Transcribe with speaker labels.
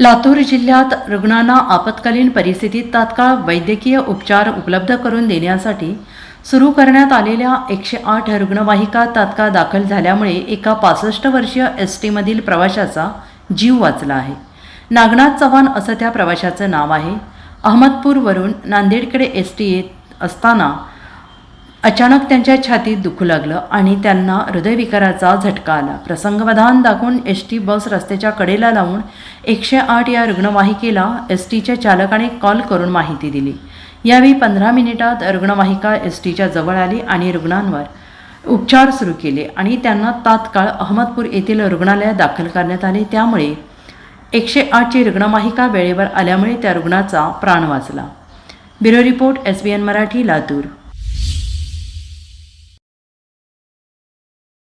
Speaker 1: लातूर जिल्ह्यात रुग्णांना आपत्कालीन परिस्थितीत तात्काळ वैद्यकीय उपचार उपलब्ध करून देण्यासाठी सुरू करण्यात आलेल्या एकशे आठ रुग्णवाहिका तात्काळ दाखल झाल्यामुळे एका पासष्ट वर्षीय एस टीमधील प्रवाशाचा जीव वाचला आहे. नागनाथ चव्हाण असं त्या प्रवाशाचं नाव आहे. अहमदपूरवरून नांदेडकडे एस टी येत असताना अचानक त्यांच्या छातीत दुखू लागलं आणि त्यांना हृदयविकाराचा झटका आला. प्रसंगवधान दाखवून एस टी बस रस्त्याच्या कडेला लावून एकशे आठ या रुग्णवाहिकेला एस टीच्या चालकाने कॉल करून माहिती दिली. यावेळी पंधरा मिनिटात रुग्णवाहिका एस टीच्या जवळ आली आणि रुग्णांवर उपचार सुरू केले आणि त्यांना तात्काळ अहमदपूर येथील रुग्णालयात दाखल करण्यात आले. त्यामुळे एकशे आठची रुग्णवाहिका वेळेवर आल्यामुळे त्या रुग्णाचा प्राण वाचला. Bureau report S B N Marathi Latur.